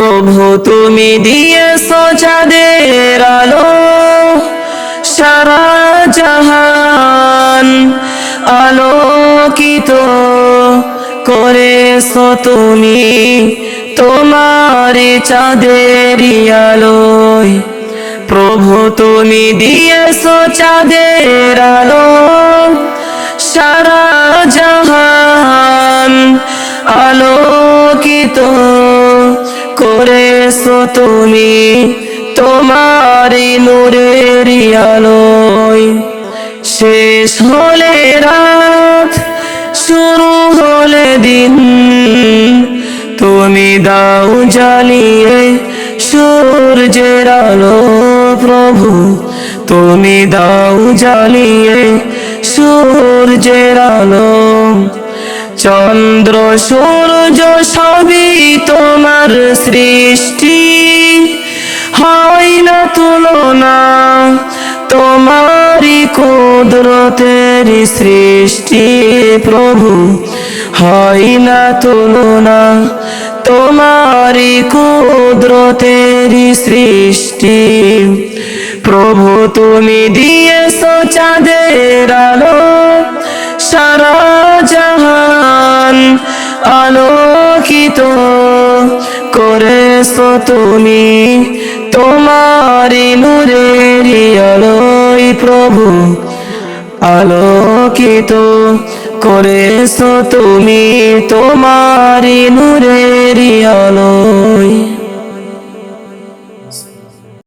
প্রভু, তুমি দিয়েছ চাঁদের আলো, সারা জাহান আলোকিত করেছ তুমি তোমার চাঁদের আলোয়। প্রভু, তুমি দিয়েছ চাঁদের আলো করেছ তুমি তোমার নূরের আলোয়। শেষ হলে রাত, শুরু হলে দিন। তুমি দাও জ্বালিয়ে সূর্যের আলো প্রভু। তুমি দাও জ্বালিয়ে সূর্যের আলো। চন্দ্র, সূর্য সবই তোমার সৃষ্টি হয় না তুলনা। তোমারি কুদরতের সৃষ্টি প্রভু হয় না তুলনা। তোমারি কুদরতের সৃষ্টি প্রভু তুমি দিয়েছ চাঁদের আলো, সারা জাহান আলোকিত। করেছ তুমি? তোমারি নূরের আলোই প্রভু আলোকিত করেছ তুমি? তোমারি নূরের আলোয়